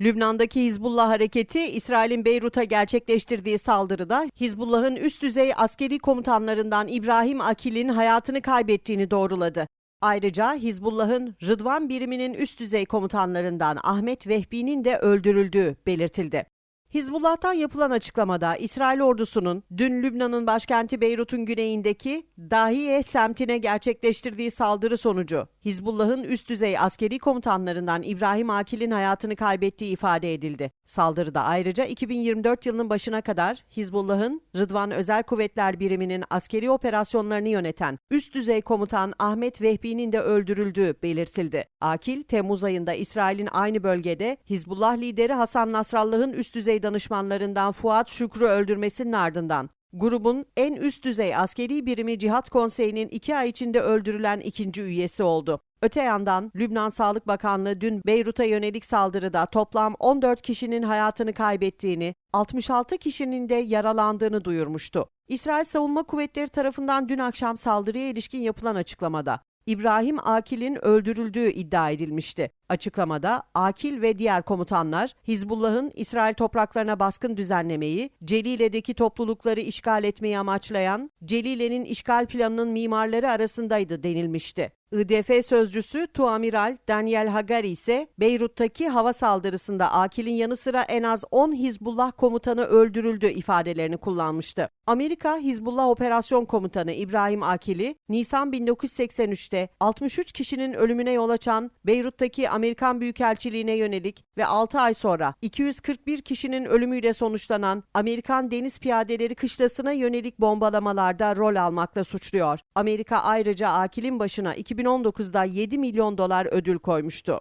Lübnan'daki Hizbullah hareketi İsrail'in Beyrut'a gerçekleştirdiği saldırıda Hizbullah'ın üst düzey askeri komutanlarından İbrahim Akil'in hayatını kaybettiğini doğruladı. Ayrıca Hizbullah'ın Rıdvan biriminin üst düzey komutanlarından Ahmet Vehbi'nin de öldürüldüğü belirtildi. Hizbullah'tan yapılan açıklamada İsrail ordusunun dün Lübnan'ın başkenti Beyrut'un güneyindeki Dahiye semtine gerçekleştirdiği saldırı sonucu Hizbullah'ın üst düzey askeri komutanlarından İbrahim Akil'in hayatını kaybettiği ifade edildi. Saldırıda ayrıca 2024 yılının başına kadar Hizbullah'ın Rıdvan Özel Kuvvetler Biriminin askeri operasyonlarını yöneten üst düzey komutan Ahmet Vehbi'nin de öldürüldüğü belirtildi. Akil, Temmuz ayında İsrail'in aynı bölgede Hizbullah lideri Hasan Nasrallah'ın üst düzey danışmanlarından Fuat Şükrü öldürmesinin ardından grubun en üst düzey askeri birimi Cihat Konseyi'nin iki ay içinde öldürülen ikinci üyesi oldu. Öte yandan Lübnan Sağlık Bakanlığı dün Beyrut'a yönelik saldırıda toplam 14 kişinin hayatını kaybettiğini, 66 kişinin de yaralandığını duyurmuştu. İsrail Savunma Kuvvetleri tarafından dün akşam saldırıya ilişkin yapılan açıklamada İbrahim Akil'in öldürüldüğü iddia edilmişti. Açıklamada Akil ve diğer komutanlar Hizbullah'ın İsrail topraklarına baskın düzenlemeyi, Celile'deki toplulukları işgal etmeyi amaçlayan Celile'nin işgal planının mimarları arasındaydı denilmişti. IDF sözcüsü Tuamiral Daniel Hagari ise Beyrut'taki hava saldırısında Akil'in yanı sıra en az 10 Hizbullah komutanı öldürüldü ifadelerini kullanmıştı. Amerika Hizbullah Operasyon Komutanı İbrahim Akil'i Nisan 1983'te 63 kişinin ölümüne yol açan Beyrut'taki Amerikan Büyükelçiliğine yönelik ve 6 ay sonra 241 kişinin ölümüyle sonuçlanan Amerikan Deniz Piyadeleri Kışlası'na yönelik bombalamalarda rol almakla suçluyor. Amerika ayrıca Akil'in başına 2019'da 7 milyon dolar ödül koymuştu.